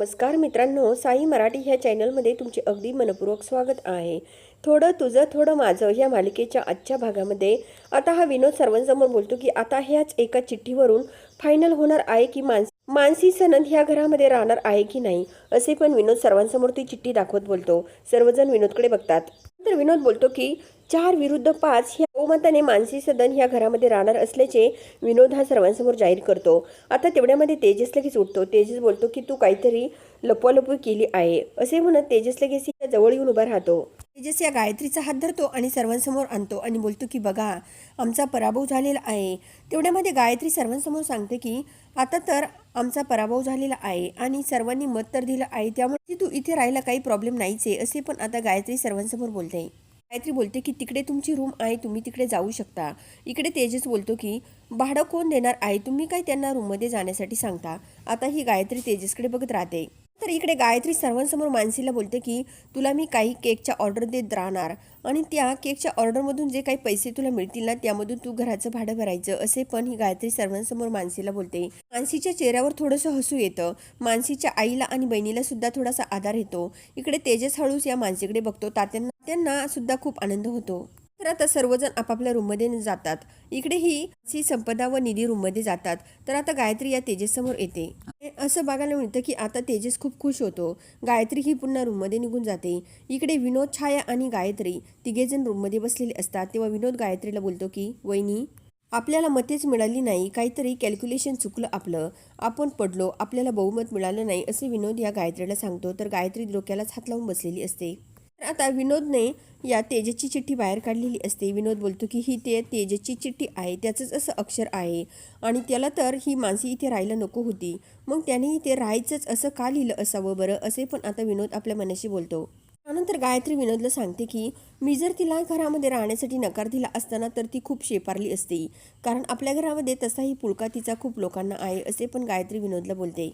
नमस्कार मित्रांनो साई मराठी ह्या चॅनलमध्ये तुमचे अगदी मनपूर्वक स्वागत आहे. थोडं तुझं थोडं माझं ह्या मालिकेच्या आजच्या भागामध्ये. आता हा विनोद सर्वांसमोर बोलतो की आता ह्याच एका चिठ्ठीवरून फायनल होणार आहे की मानस मानसी सनंद ह्या घरामध्ये राहणार आहे की नाही असे पण विनोद सर्वांसमोर ती चिठ्ठी दाखवत बोलतो. सर्वजण विनोदकडे बघतात. तर विनोद बोलतो की चार विरुद्ध पाच ह्या बहुमताने मानसी सदन ह्या घरामध्ये राहणार असल्याचे विनोद हा सर्वांसमोर जाहीर करतो. आता तेवढ्यामध्ये तेजस लगेच उठतो. तेजस बोलतो की तू काहीतरी लपवालपवी केली आहे. असे म्हणत तेजस लगेच जवळ येऊन उभा राहतो. तेजस या गायत्रीचा हात धरतो आणि सर्वांसमोर आणतो आणि बोलतो की बघा आमचा पराभव झालेला आहे. तेवढ्यामध्ये गायत्री सर्वांसमोर सांगते की आता तर आमचा पराभव झालेला आहे आणि सर्वांनी मत तर दिलं आहे त्यामुळे तू इथे राहायला काही प्रॉब्लेम नाहीच आहे. असे पण आता गायत्री सर्वांसमोर बोलते. गायत्री बोलते की तिकडे तुमची रूम आहे तुम्ही तिकडे जाऊ शकता. इकडे तेजस बोलतो की भाडं कोण देणार आहे तुम्ही काय त्यांना रूममध्ये जाण्यासाठी सांगता? आता ही गायत्री तेजसकडे बघत राहते. तर इकडे गायत्री सर्वांसमोर मानसीला बोलते की तुला मी काही केकच्या ऑर्डर देत राहणार. आणि त्या केकच्या ऑर्डरमधून जे काही पैसे तुला मिळतील ना त्यामधून तू घराचं भाडं भरायचं असे पण ही गायत्री सर्वांसमोर मानसीला बोलते. मानसीच्या चेहऱ्यावर थोडंसं हसू येतं. मानसीच्या आईला आणि बहिणीला सुद्धा थोडासा आधार येतो. इकडे तेजस हळूच या मानसीकडे बघतो. तात्यांना त्यांना सुद्धा खूप आनंद होतो. तर आता सर्वजण आपापल्या रूममध्ये जातात. इकडेही सी संपदा व निधी रूममध्ये जातात. तर आता गायत्री या तेजस समोर येते असं बघायला मिळतं की आता तेजस खूप खुश होतो. गायत्री ही पुन्हा रूममध्ये निघून जाते. इकडे विनोद छाया आणि गायत्री तिघेजण रूममध्ये बसलेले असतात. तेव्हा विनोद गायत्रीला बोलतो की वहिनी आपल्याला मतेच मिळाली नाही. काहीतरी कॅल्क्युलेशन चुकलं आपलं. आपण पडलो. आपल्याला बहुमत मिळालं नाही असे विनोद या गायत्रीला सांगतो. तर गायत्री डोक्यालाच हात लावून बसलेली असते. आता विनोदने या तेजची चिठ्ठी बाहेर काढलेली असते. विनोद बोलतो की ही ते तेजची चिठ्ठी आहे त्याचंच असं अक्षर आहे आणि त्याला तर ही माणसी इथे राहायला नको होती. मग त्याने इथे राहायचंच असं का लिहिलं असावं बरं? असे पण आता विनोद आपल्या मनाशी बोलतो. त्यानंतर गायत्री विनोदला सांगते की मी जर तिला घरामध्ये राहण्यासाठी नकार दिला असताना तर ती खूप शेपारली असते. कारण आपल्या घरामध्ये तसाही पुळका तिचा खूप लोकांना आहे असे पण गायत्री विनोदला बोलते.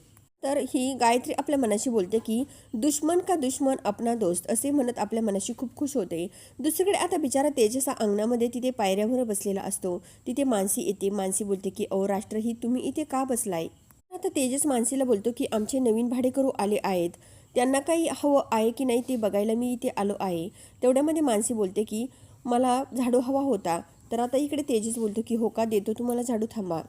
तर ही गायत्री आपल्या मनाशी बोलते की दुश्मन का दुश्मन अपना दोस्त असे म्हणत आपल्या मनाशी खूप खुश होते. दुसरीकडे आता बिचारा तेजस हा अंगणामध्ये तिथे पायऱ्यावर बसलेला असतो. तिथे मानसी येते. मानसी बोलते की अहो राष्ट्र ही तुम्ही इथे का बसलाय? आता तेजस मानसीला बोलतो की आमचे नवीन भाडेकरू आले आहेत. त्यांना काही हवं आहे की नाही ते बघायला मी इथे आलो आहे. तेवढ्यामध्ये मानसी बोलते की मला झाडू हवा होता. तर आता इकडे तेजस बोलतो की हो का देतो. तुम्हाला झाडू थांबा.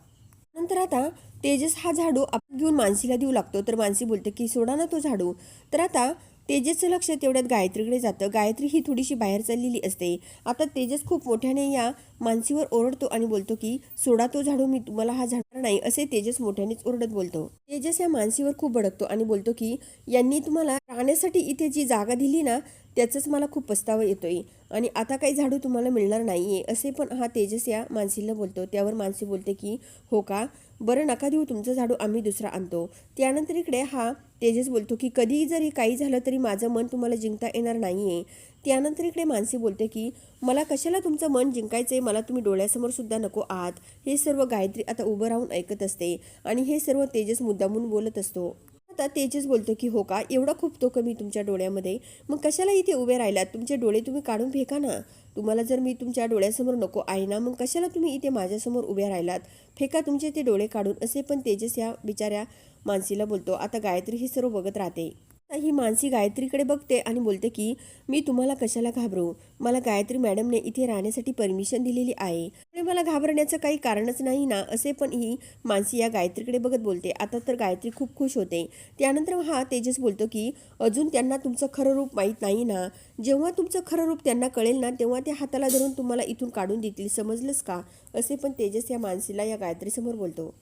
नंतर आता तेजस हा झाडू आपण घेऊन मानसीला देऊ लागतो. तर मानसी बोलते की सोडा ना तो झाडू. तर आता तेजसचं लक्ष तेवढ्यात गायत्रीकडे जातं. गायत्री ही थोडीशी बाहेर चाललेली असते. आता तेजस खूप मोठ्याने या मानसीवर ओरडतो आणि बोलतो की सोडा तो झाडू मी तुम्हाला हा झाडू नाही असे तेजस मोठ्यानेच ओरडत बोलतो. तेजस या मानसीवर खूप भडकतो आणि बोलतो की यांनी तुम्हाला राहण्यासाठी इथे जी जागा दिली ना त्याचंच मला खूप पस्तावा येतोय. आणि आता काही झाडू तुम्हाला मिळणार नाहीये. असे पण हा तेजस या मानसीला बोलतो. त्यावर मानसी बोलते की हो का? बरं नका देऊ तुमचं झाडू आम्ही दुसरा आणतो. त्यानंतर इकडे हा तेजस बोलतो की कधीही जरी काही झालं तरी माझं मन तुम्हाला जिंकता येणार नाहीये. त्यानंतर इकडे मानसी बोलते की मला कशाला तुमचं मन जिंकायचंय? मला तुम्ही डोळ्यासमोर सुद्धा नको आहात. हे सर्व गायत्री आता उभं राहून ऐकत असते आणि हे सर्व तेजस मुद्दामून बोलत असतो. आता तेजस बोलतो की हो का? एवढा खूप तो कमी तुमच्या डोळ्यामध्ये. मग कशाला इथे उभे राहिलात? तुमचे डोळे तुम्ही काढून फेका ना. तुम्हाला जर मी तुमच्या डोळ्यासमोर नको आहे ना मग कशाला तुम्ही इथे माझ्यासमोर उभे राहिलात? फेका तुमचे ते डोळे काढून. असे पण तेजस या बिचाऱ्या मानसीला बोलतो. आता गायत्री हे सर्व बघत राहते. ही मानसी गायत्रीकडे बघते आणि बोलते की मी तुम्हाला कशाला घाबरू? मला गायत्री मॅडमने इथे राहण्यासाठी परमिशन दिलेली आहे. मला घाबरण्याचं काही कारणच नाही ना असे पण ही मानसी या गायत्रीकडे बघत बोलते. आता तर गायत्री खूप खुश होते. त्यानंतर हा तेजस बोलतो की अजून त्यांना तुमचं खरं रूप माहीत नाही ना. जेव्हा तुमचं खरं रूप त्यांना कळेल ना तेव्हा ते हाताला धरून तुम्हाला इथून काढून देतील. समजलंच का? असे पण तेजस या मानसीला या गायत्रीसमोर बोलतो.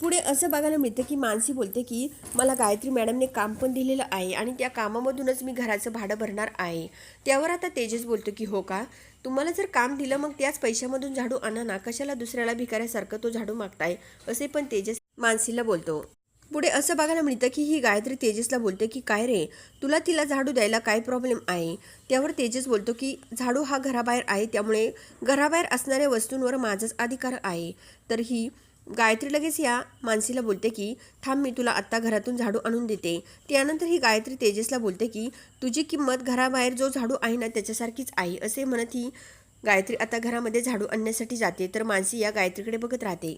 पुढे असं बघायला मिळतं की मानसी बोलते की मला गायत्री मॅडमने काम पण दिलेलं आहे आणि त्या कामामधूनच मी घराचं भाडं भरणार आहे. त्यावर आता तेजस बोलतो की हो का? तुम्हाला जर काम दिलं मग त्याच पैशामधून झाडू आणा ना. कशाला दुसऱ्याला भिकाऱ्यासारखं तो झाडू मागताय? असे पण तेजस मानसीला बोलतो. पुढे असं बघायला मिळतं की ही गायत्री तेजसला बोलते की काय रे? तुला तिला झाडू द्यायला काय प्रॉब्लेम आहे? त्यावर तेजस बोलतो की झाडू हा घराबाहेर आहे त्यामुळे घराबाहेर असणाऱ्या वस्तूंवर माझाच अधिकार आहे. तर ही गायत्री लगेच या मानसीला बोलते की थांब मी तुला आत्ता घरातून झाडू आणून देते. त्यानंतर ही गायत्री तेजसला बोलते की तुझी किंमत घराबाहेर जो झाडू आहे ना त्याच्यासारखीच आहे असे म्हणत ही गायत्री आता घरामध्ये झाडू आणण्यासाठी जाते तर मानसी या गायत्रीकडे बघत राहते.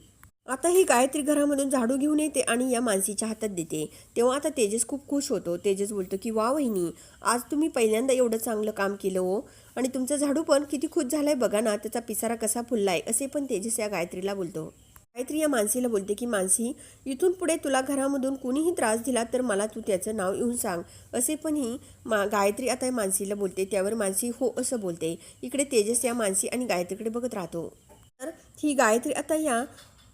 आता ही गायत्री घरामधून झाडू घेऊन येते आणि या मानसीच्या हातात देते. तेव्हा आता तेजस खूप खुश होतो. तेजस बोलतो की वा वहिनी आज तुम्ही पहिल्यांदा एवढं चांगलं काम केलं हो. आणि तुमचं झाडू पण किती खुश आहे बघा ना त्याचा पिसारा कसा फुललाय असे पण तेजस या गायत्रीला बोलतो. गायत्री या मानसीला बोलते की मानसी इथून पुढे तुला घरामधून कुणीही त्रास दिला तर मला तू त्याचं नाव येऊन सांग. असे पण ही मा गायत्री आता या मानसीला बोलते. त्यावर मानसी हो असं बोलते. इकडे तेजस या मानसी आणि गायत्रीकडे बघत राहतो. तर ही गायत्री आता या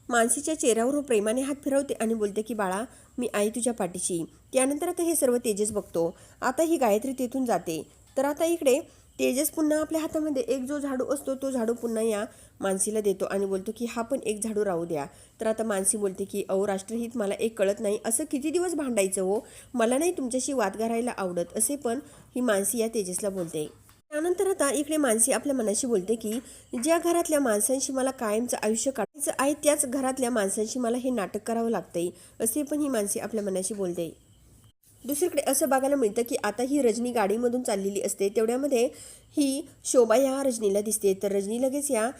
मानसीच्या चेहऱ्यावर हो प्रेमाने हात फिरवते आणि बोलते की बाळा मी आई तुझ्या पाठीशी. त्यानंतर आता हे सर्व तेजस बघतो. आता ही गायत्री तेथून जाते. तर आता इकडे तेजस पुन्हा आपल्या हातामध्ये एक जो झाडू असतो तो झाडू पुन्हा या मानसीला देतो आणि बोलतो की हा पण एक झाडू राहू द्या. तर आता मानसी बोलते की अहो राष्ट्रहित मला एक कळत नाही. असं किती दिवस भांडायचं हो? मला नाही तुमच्याशी वाद घालायला आवडत. असे पण ही मानसी या तेजसला बोलते. त्यानंतर आता इकडे मानसी आपल्या मनाशी बोलते की ज्या घरातल्या माणसांशी मला कायमचं आयुष्य काढायचं आहे त्याच घरातल्या माणसांशी मला हे नाटक करावं लागतंय. असे पण ही मानसी आपल्या मनाशी बोलते. दुसरीकडे असं बघायला मिळतं की आता ही रजनी गाडीमधून चाललेली असते तेवढ्यामध्ये ही शोभा या रजनीला दिसते. तर रजनी लगेच या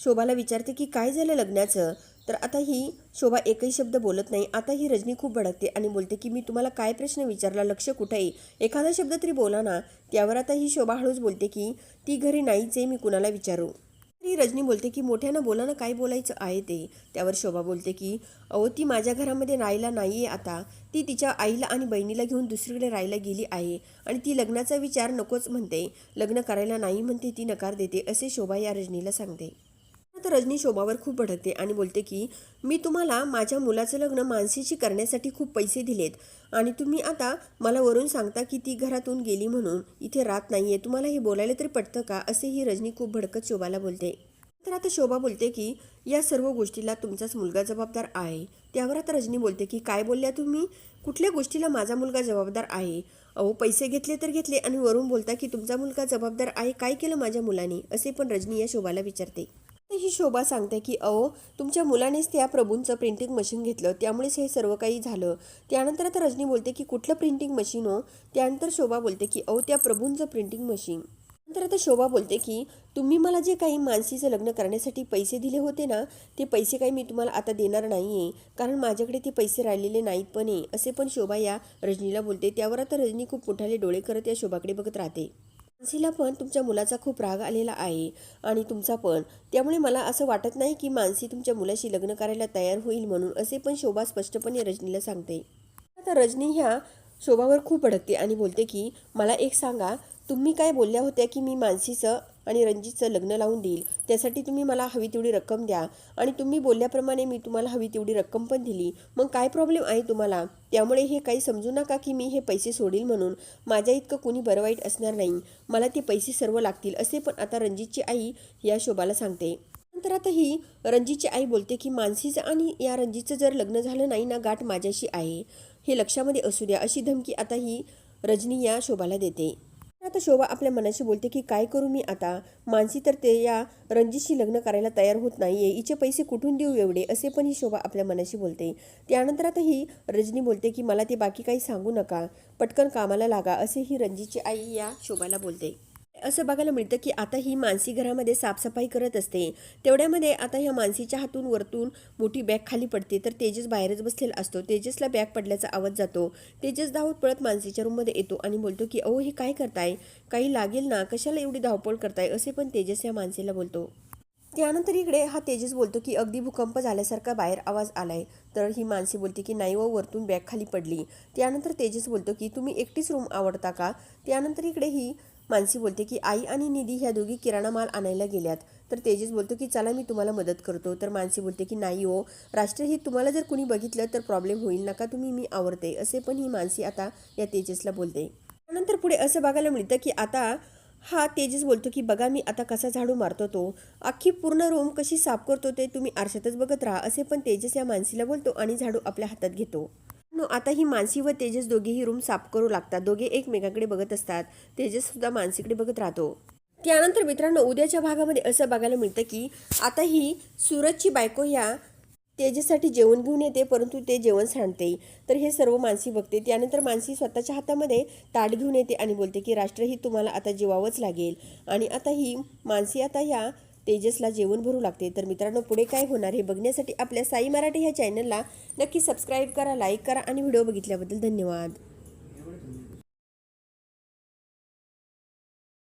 शोभाला विचारते की काय झालं लग्नाचं? तर आता ही शोभा एकही शब्द बोलत नाही. आता ही रजनी खूप भडकते आणि बोलते की मी तुम्हाला काय प्रश्न विचारला? लक्ष कुठं आहे एखादा शब्द तरी बोला ना. त्यावर आता ही शोभा हळूच बोलते की ती घरी नाहीच आहे मी कुणाला विचारू? तरी रजनी बोलते की मोठ्यानं बोला ना काय बोलायचं आहे ते. त्यावर शोभा बोलते की अहो ती माझ्या घरामध्ये राहायला नाही आहे आता. ती तिच्या आईला आणि बहिणीला घेऊन दुसरीकडे राहायला गेली आहे आणि ती लग्नाचा विचार नकोच म्हणते. लग्न करायला नाही म्हणते ती नकार देते असे शोभा या रजनीला सांगते. तर रजनी शोभावर खूप भडकते आणि बोलते की मी तुम्हाला माझ्या मुलाचं लग्न मानसीशी करण्यासाठी खूप पैसे दिलेत आणि तुम्ही आता मला वरून सांगता की ती घरातून गेली म्हणून इथे राहत नाहीये. तुम्हाला हे बोलायला तरी पटतं का? असे ही रजनी खूप भडकत शोभाला बोलते. तर आता शोभा बोलते की या सर्व गोष्टीला तुमचाच मुलगा जबाबदार आहे. त्यावर आता रजनी बोलते की काय बोलल्या तुम्ही? कुठल्या गोष्टीला माझा मुलगा जबाबदार आहे? अहो पैसे घेतले तर घेतले आणि वरून बोलता की तुमचा मुलगा जबाबदार आहे. काय केलं माझ्या मुलाने? असे पण रजनी या शोभाला विचारते. तर ही शोभा सांगते की अहो तुमच्या मुलानेच त्या प्रभूंचं प्रिंटिंग मशीन घेतलं. त्यामुळेच हे सर्व काही झालं. त्यानंतर आता रजनी बोलते की कुठलं प्रिंटिंग मशीन हो? त्यानंतर शोभा बोलते की अहो त्या प्रभूंचं प्रिंटिंग मशीन नंतर आता शोभा बोलते की तुम्ही मला जे काही मानसीचं लग्न करण्यासाठी पैसे दिले होते ना ते पैसे काही मी तुम्हाला आता देणार नाही आहे कारण माझ्याकडे ते पैसे राहिलेले नाहीत पण आहे असे पण शोभा या रजनीला बोलते. त्यावर आता रजनी खूप मोठाले डोळे करत या शोभाकडे बघत राहते. मानसीला पण तुमच्या मुलाचा खूप राग आलेला आहे आणि तुमचा पण. त्यामुळे मला असं वाटत नाही की मानसी तुमच्या मुलाशी लग्न करायला तयार होईल म्हणून असे पण शोभा स्पष्टपणे रजनीला सांगते. आता रजनी ह्या शोभावर खूप भडकते आणि बोलते की मला एक सांगा तुम्ही काय बोलल्या होत्या की मी मानसीचं आणि रणजितचं लग्न लावून देईल. त्यासाठी तुम्ही मला हवी तेवढी रक्कम द्या. आणि तुम्ही बोलल्याप्रमाणे मी तुम्हाला हवी तेवढी रक्कम पण दिली. मग काय प्रॉब्लेम आहे तुम्हाला? त्यामुळे हे काही समजू नका की मी हे पैसे सोडील म्हणून. माझ्या इतकं कुणी बरं वाईट असणार नाही. मला ते पैसे सर्व लागतील असे पण आता रणजितची आई या शोभाला सांगते. नंतर आता ही रणजितची आई बोलते की मानसीचं आणि या रणजितचं जर लग्न झालं नाही ना गाठ माझ्याशी आहे. हे लक्षामध्ये असू द्या अशी धमकी आता ही रजनी या शोभाला देते. आता शोभा आपल्या मनाशी बोलते की काय करू मी आता? मानसी तर ते या रणजितशी लग्न करायला तयार होत नाहीये. हिचे पैसे कुठून देऊ एवढे? असे पण ही शोभा आपल्या मनाशी बोलते. त्यानंतर आता ही रजनी बोलते की मला ते बाकी काही सांगू नका. पटकन कामाला लागा असे ही रणजितची आई या शोभाला बोलते. असं बघायला मिळतं की आता ही मानसी घरामध्ये साफसफाई करत असते. तेवढ्यामध्ये आता ह्या मानसीच्या हातून वरतून मोठी बॅग खाली पडते. तर तेजस बाहेरच बसलेला असतो. तेजसला बॅग पडल्याचा आवाज जातो. तेजस धावत पळत मानसीच्या रूममध्ये येतो आणि बोलतो की अहो हे काय करताय? काही लागेल ना? कशाला एवढी धावपळ करताय? असे पण तेजस या मानसीला बोलतो. त्यानंतर इकडे हा तेजस बोलतो की अगदी भूकंप झाल्यासारखा बाहेर आवाज आलाय. तर ही मानसी बोलते की नाही व वरतून बॅग खाली पडली. त्यानंतर तेजस बोलतो की तुम्ही एकटीच रूम आवडता का? त्यानंतर इकडे ही मानसी बोलते की आई आणि निधी ह्या दोघी किराणा माल आणायला गेल्यात. तर तेजस बोलतो की चला मी तुम्हाला मदत करतो. तर मानसी बोलते की नाही हो राष्ट्रहित तुम्हाला जर कुणी बघितलं तर प्रॉब्लेम होईल नका तुम्ही मी आवडते असे पण ही मानसी आता या तेजसला बोलते. त्यानंतर पुढे असं बघायला मिळतं की आता हा तेजस बोलतो की बघा मी आता कसा झाडू मारतो तो. अख्खी पूर्ण रूम कशी साफ करतो ते तुम्ही आरशातच बघत राहा. असे पण तेजस या मानसीला बोलतो आणि झाडू आपल्या हातात घेतो. नो आता ही मानसी व तेजस दोघेही रूम साफ करू लागतात. दोघे एकमेकाकडे बघत असतात. तेजस सुद्धा मानसीकडे बघत राहतो. त्यानंतर मित्रांनो उद्याच्या भागामध्ये असं बघायला मिळतं की आता ही सूरजची बायको या तेजससाठी जेवण घेऊन येते परंतु ते जेवण सांडते. तर हे सर्व मानसी बघते. त्यानंतर मानसी स्वतःच्या हातामध्ये ताट घेऊन येते आणि बोलते की राष्ट्रही तुम्हाला आता जेवावंच लागेल. आणि आता ही मानसी आता ह्या तेजसला जेवण भरू लागते. तर मित्रांनो पुढे काय होणार हे बघण्यासाठी आपल्या साई मराठी ह्या चॅनलला नक्की सबस्क्राईब करा लाईक करा आणि व्हिडिओ बघितल्याबद्दल धन्यवाद.